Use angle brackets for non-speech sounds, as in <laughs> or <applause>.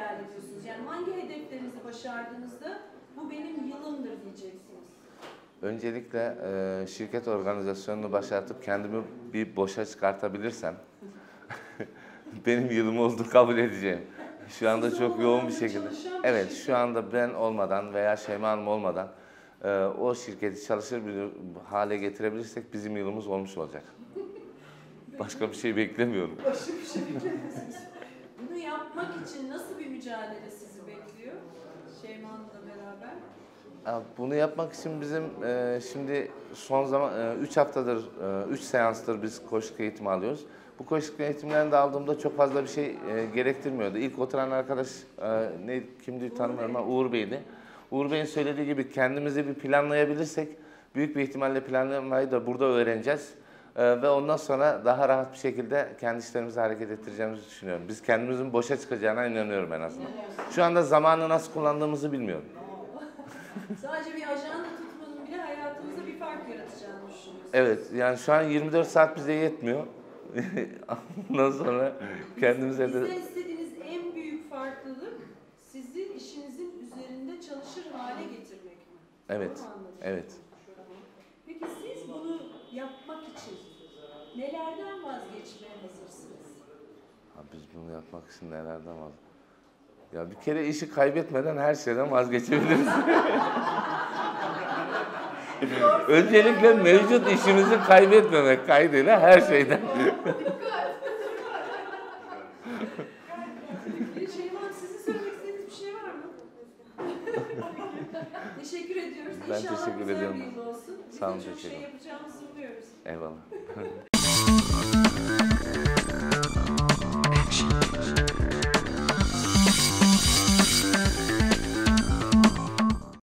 hayal ediyorsunuz? Yani hangi hedeflerinizi başardığınızda bu benim yılımdır diyeceksiniz. Öncelikle e, şirket organizasyonunu başlatıp kendimi bir boşa çıkartabilirsem <laughs> benim yılım oldu kabul edeceğim. Şu anda Siz çok yoğun bir şekilde. bir Evet şirket. şu anda ben olmadan veya Şeyma Hanım olmadan e, o şirketi çalışır bir hale getirebilirsek bizim yılımız olmuş olacak. Başka bir şey beklemiyorum. Başka bir şey beklemiyorsunuz. Bunu yapmak için nasıl bir mücadele sizi bekliyor? Şeyma Hanım'la beraber. Bunu yapmak için bizim e, şimdi son zaman 3 haftadır 3 seanstır biz koşuk eğitimi alıyoruz. Bu koşuk eğitimlerini de aldığımda çok fazla bir şey e, gerektirmiyordu. İlk oturan arkadaş e, ne kimdi tanımıyorum ama Uğur Bey'di. Uğur Bey'in söylediği gibi kendimizi bir planlayabilirsek büyük bir ihtimalle planlamayı da burada öğreneceğiz. E, ve ondan sonra daha rahat bir şekilde kendi işlerimizi hareket ettireceğimizi düşünüyorum. Biz kendimizin boşa çıkacağına inanıyorum en azından. Şu anda zamanı nasıl kullandığımızı bilmiyorum. <laughs> Sadece bir ajanda tutmanın bile hayatınızda bir fark yaratacağını düşünüyorsunuz. Evet yani şu an 24 saat bize yetmiyor. <laughs> Ondan sonra kendimize Bizden de istediğiniz en büyük farklılık sizi işinizin üzerinde çalışır hale getirmek mi? Evet, Doğru mu anladım? evet. Peki siz bunu yapmak için nelerden vazgeçmeye hazırsınız? Ha, biz bunu yapmak için nelerden var? Ya bir kere işi kaybetmeden her şeyden vazgeçebiliriz. Öncelikle mevcut işimizi kaybetmemek kaydıyla her şeyden. Şey mı? teşekkür ediyoruz. Ben İnşallah teşekkür ediyorum. olsun. Sağ olun, çok teşekkür şey ederim. yapacağımızı umuyoruz. Eyvallah. <laughs>